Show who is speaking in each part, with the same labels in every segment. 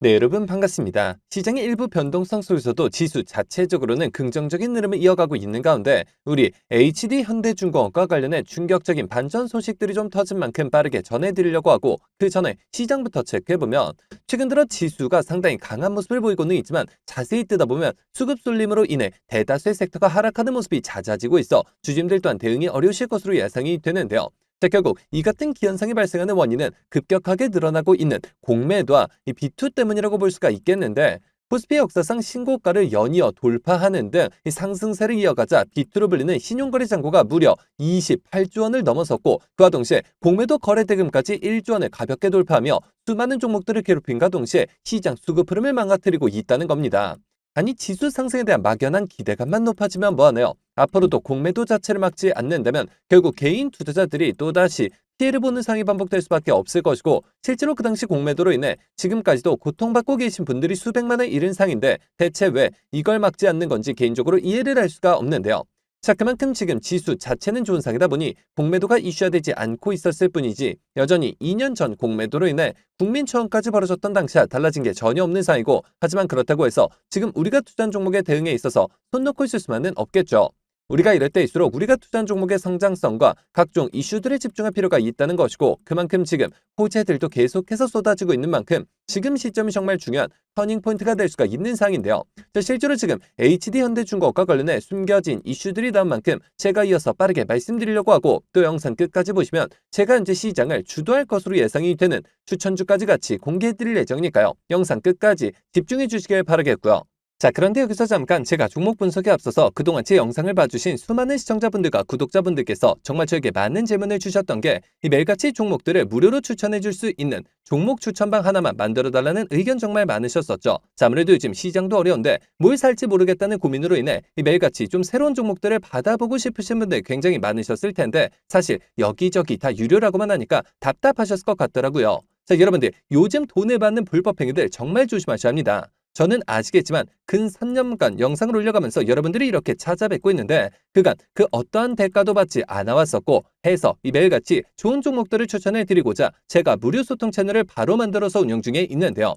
Speaker 1: 네, 여러분 반갑습니다. 시장의 일부 변동성 속에서도 지수 자체적으로는 긍정적인 흐름을 이어가고 있는 가운데 우리 HD 현대중공업과 관련해 충격적인 반전 소식들이 좀 터진 만큼 빠르게 전해드리려고 하고 그 전에 시장부터 체크해보면 최근 들어 지수가 상당히 강한 모습을 보이고는 있지만 자세히 뜯어보면 수급 쏠림으로 인해 대다수의 섹터가 하락하는 모습이 잦아지고 있어 주주님들 또한 대응이 어려우실 것으로 예상이 되는데요. 자, 결국 이 같은 기현상이 발생하는 원인은 급격하게 늘어나고 있는 공매도와 이 B2 때문이라고 볼 수가 있겠는데 코스피 역사상 신고가를 연이어 돌파하는 등이 상승세를 이어가자 B2로 불리는 신용거래 잔고가 무려 28조 원을 넘어섰고 그와 동시에 공매도 거래 대금까지 1조 원을 가볍게 돌파하며 수많은 종목들을 괴롭힌과 동시에 시장 수급 흐름을 망가뜨리고 있다는 겁니다. 아니 지수 상승에 대한 막연한 기대감만 높아지면 뭐하네요. 앞으로도 공매도 자체를 막지 않는다면 결국 개인 투자자들이 또다시 피해를 보는 상황이 반복될 수밖에 없을 것이고 실제로 그 당시 공매도로 인해 지금까지도 고통받고 계신 분들이 수백만에 이른 상인데 대체 왜 이걸 막지 않는 건지 개인적으로 이해를 할 수가 없는데요. 자, 그만큼 지금 지수 자체는 좋은 상이다 보니 공매도가 이슈화되지 않고 있었을 뿐이지 여전히 2년 전 공매도로 인해 국민처원까지 벌어졌던 당시와 달라진 게 전혀 없는 상이고 하지만 그렇다고 해서 지금 우리가 투자한 종목의 대응에 있어서 손 놓고 있을 수만은 없겠죠. 우리가 이럴 때일수록 우리가 투자한 종목의 성장성과 각종 이슈들에 집중할 필요가 있다는 것이고 그만큼 지금 호재들도 계속해서 쏟아지고 있는 만큼 지금 시점이 정말 중요한 터닝 포인트가 될 수가 있는 상인데요. 자, 실제로 지금 HD 현대중공업과 관련해 숨겨진 이슈들이 나온 만큼 제가 이어서 빠르게 말씀드리려고 하고 또 영상 끝까지 보시면 제가 현재 시장을 주도할 것으로 예상이 되는 추천주까지 같이 공개해드릴 예정이니까요. 영상 끝까지 집중해 주시길 바라겠고요. 자, 그런데 여기서 잠깐 제가 종목 분석에 앞서서 그동안 제 영상을 봐주신 수많은 시청자분들과 구독자분들께서 정말 저에게 많은 질문을 주셨던 게 이 매일같이 종목들을 무료로 추천해 줄 수 있는 종목 추천방 하나만 만들어 달라는 의견 정말 많으셨었죠. 자, 아무래도 요즘 시장도 어려운데 뭘 살지 모르겠다는 고민으로 인해 이 매일같이 좀 새로운 종목들을 받아보고 싶으신 분들 굉장히 많으셨을 텐데 사실 여기저기 다 유료라고만 하니까 답답하셨을 것 같더라고요. 자, 여러분들 요즘 돈을 받는 불법 행위들 정말 조심하셔야 합니다. 저는 아시겠지만 근 3년간 영상을 올려가면서 여러분들이 이렇게 찾아뵙고 있는데 그간 그 어떠한 대가도 받지 않아 왔었고 해서 이 매일같이 좋은 종목들을 추천해 드리고자 제가 무료 소통 채널을 바로 만들어서 운영 중에 있는데요.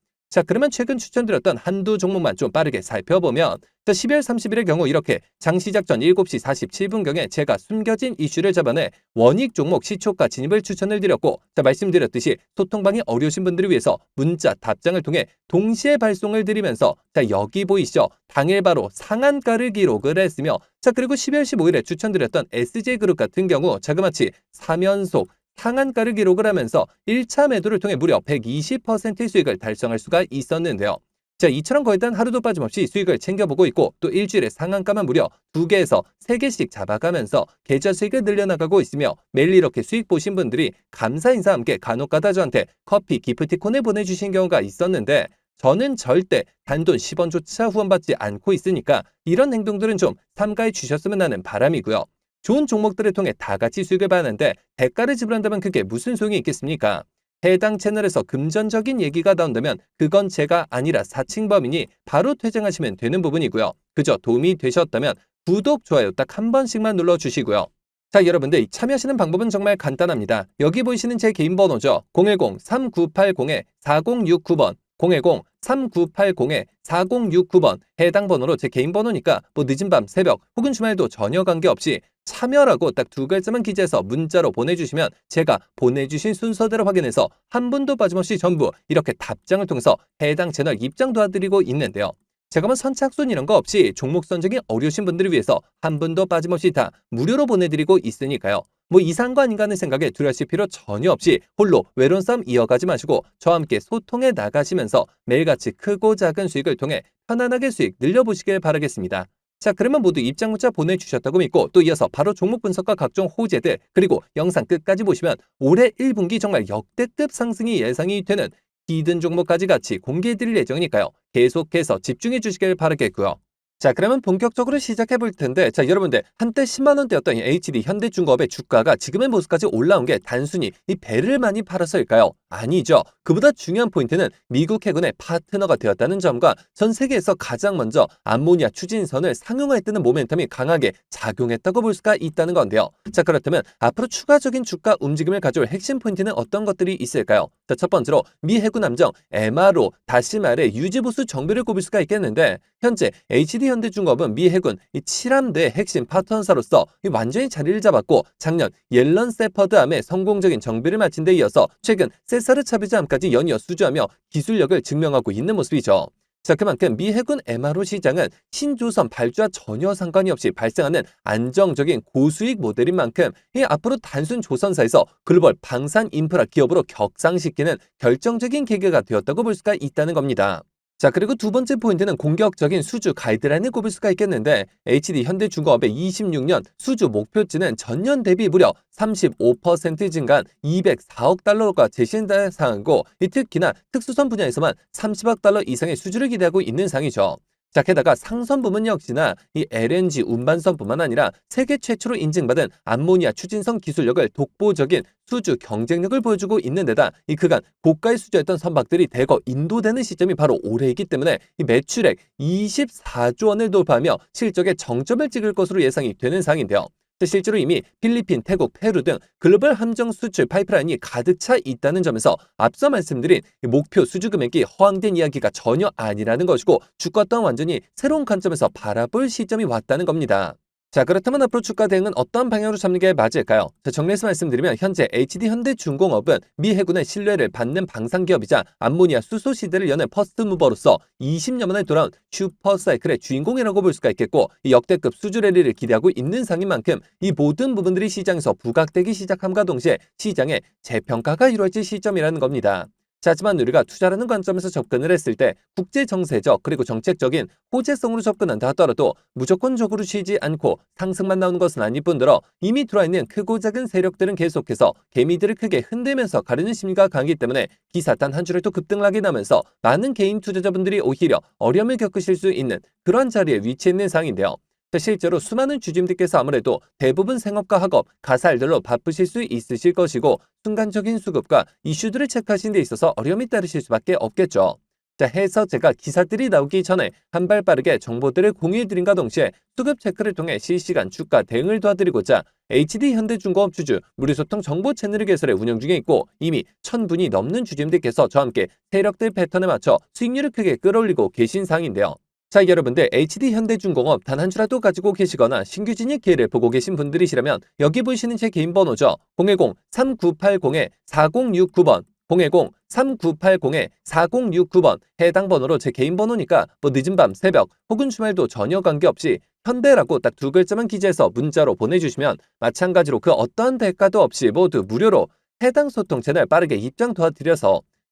Speaker 1: 자, 그러면 최근 추천드렸던 한두 종목만 좀 빠르게 살펴보면 자, 12월 30일의 경우 이렇게 장 시작 전 7시 47분경에 제가 숨겨진 이슈를 잡아내 원익 종목 시초가 진입을 추천을 드렸고 자, 말씀드렸듯이 소통방이 어려우신 분들을 위해서 문자 답장을 통해 동시에 발송을 드리면서 자, 여기 보이시죠? 당일 바로 상한가를 기록을 했으며 자, 그리고 12월 15일에 추천드렸던 SJ그룹 같은 경우 자그마치 3연속 상한가를 기록을 하면서 1차 매도를 통해 무려 120%의 수익을 달성할 수가 있었는데요. 자, 이처럼 거의 단 하루도 빠짐없이 수익을 챙겨보고 있고 또 일주일에 상한가만 무려 2개에서 3개씩 잡아가면서 계좌 수익을 늘려나가고 있으며 매일 이렇게 수익 보신 분들이 감사 인사 함께 간혹가다 저한테 커피 기프티콘을 보내주신 경우가 있었는데 저는 절대 단돈 10원조차 후원받지 않고 있으니까 이런 행동들은 좀 삼가해 주셨으면 하는 바람이고요. 좋은 종목들을 통해 다 같이 수익을 받는데 대가를 지불한다면 그게 무슨 소용이 있겠습니까? 해당 채널에서 금전적인 얘기가 나온다면 그건 제가 아니라 사칭범이니 바로 퇴장하시면 되는 부분이고요. 그저 도움이 되셨다면 구독, 좋아요 딱 한 번씩만 눌러주시고요. 자, 여러분들 참여하시는 방법은 정말 간단합니다. 여기 보이시는 제 개인 번호죠. 010-3980-4069번 010-3980-4069번 해당 번호로 제 개인 번호니까 뭐 늦은 밤, 새벽 혹은 주말도 전혀 관계없이 참여라고 딱 두 글자만 기재해서 문자로 보내주시면 제가 보내주신 순서대로 확인해서 한 분도 빠짐없이 전부 이렇게 답장을 통해서 해당 채널 입장 도와드리고 있는데요. 제가 뭐 선착순 이런 거 없이 종목 선정이 어려우신 분들을 위해서 한 분도 빠짐없이 다 무료로 보내드리고 있으니까요. 뭐 아닌가 하는 생각에 두려우실 필요 전혀 없이 홀로 외로운 싸움 이어가지 마시고 저와 함께 소통해 나가시면서 매일같이 크고 작은 수익을 통해 편안하게 수익 늘려보시길 바라겠습니다. 자, 그러면 모두 입장 문자 보내주셨다고 믿고 또 이어서 바로 종목 분석과 각종 호재들 그리고 영상 끝까지 보시면 올해 1분기 정말 역대급 상승이 예상이 되는 히든 종목까지 같이 공개해드릴 예정이니까요. 계속해서 집중해 주시길 바라겠고요. 자, 그러면 본격적으로 시작해 볼 텐데, 자, 여러분들, 한때 10만원대였던 이 HD 현대중공업의 주가가 지금의 모습까지 올라온 게 단순히 이 배를 많이 팔아서일까요? 아니죠. 그보다 중요한 포인트는 미국 해군의 파트너가 되었다는 점과 전 세계에서 가장 먼저 암모니아 추진선을 상용화했다는 모멘텀이 강하게 작용했다고 볼 수가 있다는 건데요. 자, 그렇다면 앞으로 추가적인 주가 움직임을 가져올 핵심 포인트는 어떤 것들이 있을까요? 자, 첫 번째로 미 해군 함정 MRO, 다시 말해 유지보수 정비를 꼽을 수가 있겠는데, 현재 HD 현대중공업은 미 해군 이 7함대 핵심 파트너사로서 이 완전히 자리를 잡았고 작년 옐런 세퍼드함의 성공적인 정비를 마친 데 이어서 최근 세사르 차비자함까지 연이어 수주하며 기술력을 증명하고 있는 모습이죠. 자, 그만큼 미 해군 MRO 시장은 신조선 발주와 전혀 상관이 없이 발생하는 안정적인 고수익 모델인 만큼 이 앞으로 단순 조선사에서 글로벌 방산 인프라 기업으로 격상시키는 결정적인 계기가 되었다고 볼 수가 있다는 겁니다. 자, 그리고 두 번째 포인트는 공격적인 수주 가이드라인을 꼽을 수가 있겠는데 HD 현대중공업의 26년 수주 목표치는 전년 대비 무려 35% 증가한 204억 달러가 제시된 상황이고 이 특히나 특수선 분야에서만 30억 달러 이상의 수주를 기대하고 있는 상이죠. 자, 게다가 상선 부문 역시나 이 LNG 운반선뿐만 아니라 세계 최초로 인증받은 암모니아 추진선 기술력을 독보적인 수주 경쟁력을 보여주고 있는 데다 이 그간 고가의 수주했던 선박들이 대거 인도되는 시점이 바로 올해이기 때문에 이 매출액 24조 원을 돌파하며 실적의 정점을 찍을 것으로 예상이 되는 상인데요. 실제로 이미 필리핀, 태국, 페루 등 글로벌 함정 수출 파이프라인이 가득 차 있다는 점에서 앞서 말씀드린 목표 수주 금액이 허황된 이야기가 전혀 아니라는 것이고 주가 또한 완전히 새로운 관점에서 바라볼 시점이 왔다는 겁니다. 자 그렇다면 앞으로 주가 대응은 어떤 방향으로 잡는 게 맞을까요? 자, 정리해서 말씀드리면 현재 HD 현대중공업은 미 해군의 신뢰를 받는 방산기업이자 암모니아 수소 시대를 여는 퍼스트무버로서 20년 만에 돌아온 슈퍼사이클의 주인공이라고 볼 수가 있겠고 이 역대급 수주 랠리를 기대하고 있는 상인 만큼 이 모든 부분들이 시장에서 부각되기 시작함과 동시에 시장의 재평가가 이루어질 시점이라는 겁니다. 자, 하지만 우리가 투자라는 관점에서 접근을 했을 때 국제 정세적 그리고 정책적인 호재성으로 접근한다 하더라도 무조건적으로 쉬지 않고 상승만 나오는 것은 아닐 뿐더러 이미 들어있는 크고 작은 세력들은 계속해서 개미들을 크게 흔들면서 가르는 심리가 강하기 때문에 기사 단 한 줄에도 급등락이 나면서 많은 개인 투자자분들이 오히려 어려움을 겪으실 수 있는 그런 자리에 위치해 있는 상인데요. 실제로 수많은 주주님들께서 아무래도 대부분 생업과 학업, 가사일들로 바쁘실 수 있으실 것이고 순간적인 수급과 이슈들을 체크하시는 데 있어서 어려움이 따르실 수밖에 없겠죠. 자, 해서 제가 기사들이 나오기 전에 한 발 빠르게 정보들을 공유해드린과 동시에 수급 체크를 통해 실시간 주가 대응을 도와드리고자 HD 현대중공업 주주 무료소통 정보 채널을 개설해 운영 중에 있고 이미 천분이 넘는 주주님들께서 저와 함께 세력들 패턴에 맞춰 수익률을 크게 끌어올리고 계신 상인데요. 자, 여러분들 HD 현대중공업 단 한 주라도 가지고 계시거나 신규 진입 기회를 보고 계신 분들이시라면 여기 보이시는 제 개인 번호죠. 010-3980-4069번 010-3980-4069번 해당 번호로 제 개인 번호니까 뭐 늦은 밤, 새벽 혹은 주말도 전혀 관계없이 현대라고 딱 두 글자만 기재해서 문자로 보내주시면 마찬가지로 그 어떠한 대가도 없이 모두 무료로 해당 소통 채널 빠르게 입장 도와드려서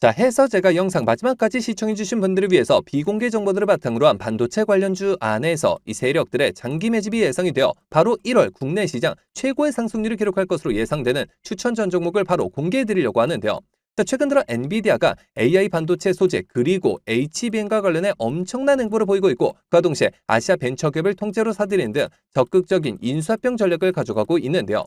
Speaker 1: 자, 해서 제가 영상 마지막까지 시청해주신 분들을 위해서 비공개 정보들을 바탕으로 한 반도체 관련주 안에서 이 세력들의 장기 매집이 예상이 되어 바로 1월 국내 시장 최고의 상승률을 기록할 것으로 예상되는 추천 전 종목을 바로 공개해드리려고 하는데요. 자, 최근 들어 엔비디아가 AI 반도체 소재 그리고 HBM과 관련해 엄청난 행보를 보이고 있고 그와 동시에 아시아 벤처기업을 통째로 사들이는 등 적극적인 인수합병 전략을 가져가고 있는데요.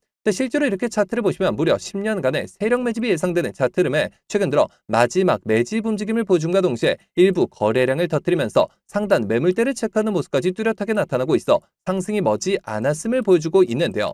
Speaker 1: 실제로 이렇게 차트를 보시면 무려 10년간의 세력 매집이 예상되는 차트 름에 최근 들어 마지막 매집 움직임을 보여준과 동시에 일부 거래량을 터뜨리면서 상단 매물대를 체크하는 모습까지 뚜렷하게 나타나고 있어 상승이 머지 않았음을 보여주고 있는데요.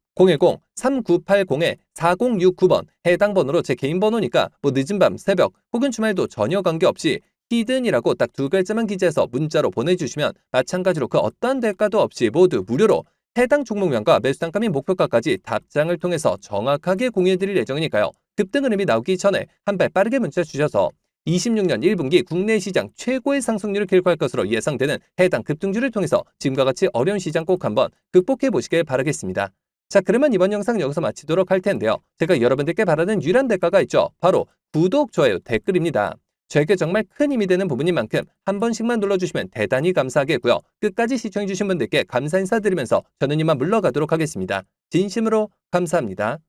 Speaker 1: 010-3980-4069번 해당 번호로 제 개인 번호니까 뭐 늦은 밤, 새벽 혹은 주말도 전혀 관계없이 히든이라고 딱 두 글자만 기재해서 문자로 보내주시면 마찬가지로 그 어떠한 대가도 없이 모두 무료로 해당 종목명과 매수 단가 및 목표가까지 답장을 통해서 정확하게 공유해드릴 예정이니까요. 급등 흐름이 나오기 전에 한 발 빠르게 문자 주셔서 26년 1분기 국내 시장 최고의 상승률을 기록할 것으로 예상되는 해당 급등주를 통해서 지금과 같이 어려운 시장 꼭 한번 극복해 보시길 바라겠습니다. 자, 그러면 이번 영상 여기서 마치도록 할 텐데요. 제가 여러분들께 바라는 유일한 대가가 있죠. 바로 구독, 좋아요, 댓글입니다. 저에게 정말 큰 힘이 되는 부분인 만큼 한 번씩만 눌러주시면 대단히 감사하겠고요. 끝까지 시청해주신 분들께 감사 인사드리면서 저는 이만 물러가도록 하겠습니다. 진심으로 감사합니다.